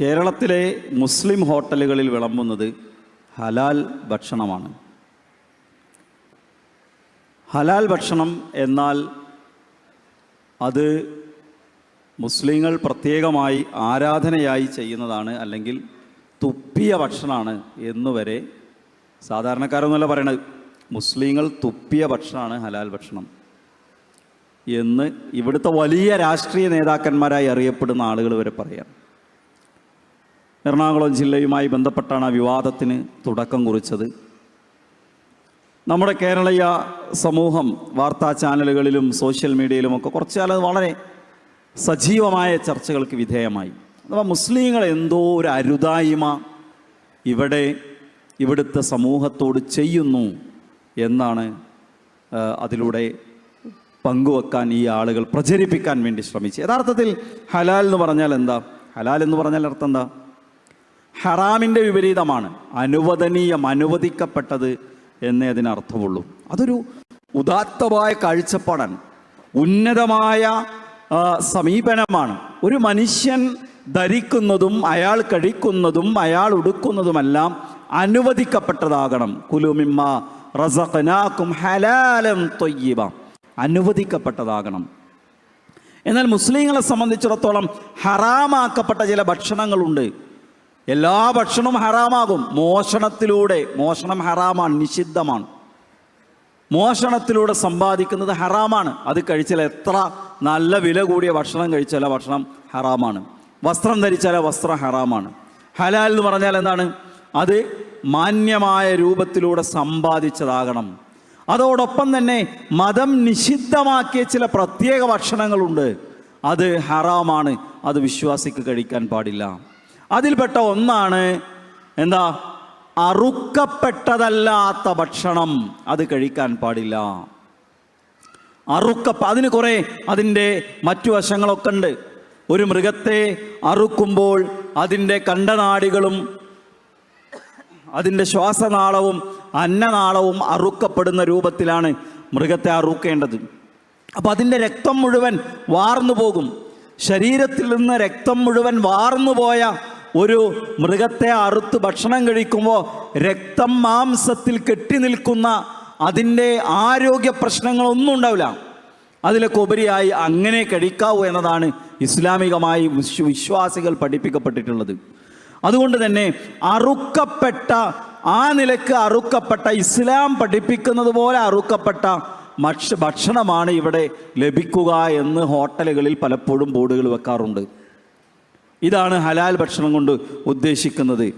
കേരളത്തിലെ മുസ്ലിം ഹോട്ടലുകളിൽ വിളമ്പുന്നത് ഹലാൽ ഭക്ഷണമാണ്. ഹലാൽ ഭക്ഷണം എന്നാൽ അത് മുസ്ലിങ്ങൾ പ്രത്യേകമായി ആരാധനയായി ചെയ്യുന്നതാണ് അല്ലെങ്കിൽ തുപ്പിയ ഭക്ഷണമാണ് എന്നുവരെ സാധാരണക്കാരൊന്നുമല്ല പറയണത്. മുസ്ലിങ്ങൾ തുപ്പിയ ഭക്ഷണമാണ് ഹലാൽ ഭക്ഷണം എന്ന് ഇവിടുത്തെ വലിയ രാഷ്ട്രീയ നേതാക്കന്മാരായി അറിയപ്പെടുന്ന ആളുകൾ വരെ പറയാം. എറണാകുളം ജില്ലയുമായി ബന്ധപ്പെട്ടാണ് ആ വിവാദത്തിന് തുടക്കം കുറിച്ചത്. നമ്മുടെ കേരളീയ സമൂഹം വാർത്താ ചാനലുകളിലും സോഷ്യൽ മീഡിയയിലുമൊക്കെ കുറച്ച് കാലം വളരെ സജീവമായ ചർച്ചകൾക്ക് വിധേയമായി. അഥവാ മുസ്ലിങ്ങൾ എന്തോ ഒരു അരുതായ്മ ഇവിടെ ഇവിടുത്തെ സമൂഹത്തോട് ചെയ്യുന്നു എന്നാണ് അതിലൂടെ പങ്കുവെക്കാൻ ഈ ആളുകൾ പ്രചരിപ്പിക്കാൻ വേണ്ടി ശ്രമിച്ചു യഥാർത്ഥത്തിൽ ഹലാൽ എന്ന് പറഞ്ഞാൽ എന്താ? ഹലാൽ എന്ന് പറഞ്ഞാൽ അർത്ഥം എന്താ? ഹറാമിന്റെ വിപരീതമാണ്. അനുവദനീയം അനുവദിക്കപ്പെട്ടത് എന്നേ അതിനർത്ഥമുള്ളൂ. അതൊരു ഉദാത്തമായ കാഴ്ചപ്പാടാണ്. ഉന്നതമായ സമീപനമാണ്. ഒരു മനുഷ്യൻ ധരിക്കുന്നതും അയാൾ കഴിക്കുന്നതും അയാൾ ഉടുക്കുന്നതുമെല്ലാം അനുവദിക്കപ്പെട്ടതാകണം. കുലുമിമ്മ റസഖനാക്കും ഹലാലം തൊയ്യബ. അനുവദിക്കപ്പെട്ടതാകണം. എന്നാൽ മുസ്ലിങ്ങളെ സംബന്ധിച്ചിടത്തോളം ഹറാമാക്കപ്പെട്ട ചില ഭക്ഷണങ്ങളുണ്ട്. എല്ലാ ഭക്ഷണവും ഹറാമാകും. മോഷണത്തിലൂടെ മോഷണം ഹറാമാണ് നിഷിദ്ധമാണ്. മോഷണത്തിലൂടെ സമ്പാദിക്കുന്നത് ഹറാമാണ്. അത് കഴിച്ചാൽ എത്ര നല്ല വില കൂടിയ ഭക്ഷണം കഴിച്ചാൽ ഭക്ഷണം ഹറാമാണ്. വസ്ത്രം ധരിച്ചാൽ വസ്ത്രം ഹറാമാണ്. ഹലാൽ എന്ന് പറഞ്ഞാൽ എന്താണ്? അത് മാന്യമായ രൂപത്തിലൂടെ സമ്പാദിച്ചതാകണം. അതോടൊപ്പം തന്നെ മതം നിഷിദ്ധമാക്കിയ ചില പ്രത്യേക ഭക്ഷണങ്ങളുണ്ട്. അത് ഹറാമാണ്. അത് വിശ്വാസിക്ക് കഴിക്കാൻ പാടില്ല. അതിൽപ്പെട്ട ഒന്നാണ് എന്താ? അറുക്കപ്പെട്ടതല്ലാത്ത ഭക്ഷണം അത് കഴിക്കാൻ പാടില്ല. അറുക്ക അതിന് കുറേ അതിന്റെ മറ്റു വശങ്ങളൊക്കെ ഉണ്ട്. ഒരു മൃഗത്തെ അറുക്കുമ്പോൾ അതിന്റെ കണ്ടനാടികളും അതിന്റെ ശ്വാസനാളവും അന്നനാളവും അറുക്കപ്പെടുന്ന രൂപത്തിലാണ് മൃഗത്തെ അറുക്കേണ്ടത്. അപ്പം അതിന്റെ രക്തം മുഴുവൻ വാർന്നു പോകും. ശരീരത്തിൽ നിന്ന് രക്തം മുഴുവൻ വാർന്നു പോയ ഒരു മൃഗത്തെ അറുത്ത് ഭക്ഷണം കഴിക്കുമ്പോൾ രക്തം മാംസത്തിൽ കെട്ടി നിൽക്കുന്ന അതിന്റെ ആരോഗ്യ പ്രശ്നങ്ങളൊന്നും ഉണ്ടാവില്ല. അതിലൊക്കെ ഉപരിയായി അങ്ങനെ കഴിക്കാവൂ എന്നതാണ് ഇസ്ലാമികമായി വിശ്വ വിശ്വാസികൾ പഠിപ്പിക്കപ്പെട്ടിട്ടുള്ളത്. അതുകൊണ്ട് തന്നെ അറുക്കപ്പെട്ട ആ നിലയ്ക്ക് അറുക്കപ്പെട്ട ഇസ്ലാം പഠിപ്പിക്കുന്നത് പോലെ അറുക്കപ്പെട്ട ഭക്ഷ ഭക്ഷണമാണ് ഇവിടെ ലഭിക്കുക എന്ന് ഹോട്ടലുകളിൽ പലപ്പോഴും ബോർഡുകൾ വെക്കാറുണ്ട്. ഇതാണ് ഹലാൽ ഭക്ഷണം കൊണ്ട് ഉദ്ദേശിക്കുന്നത്.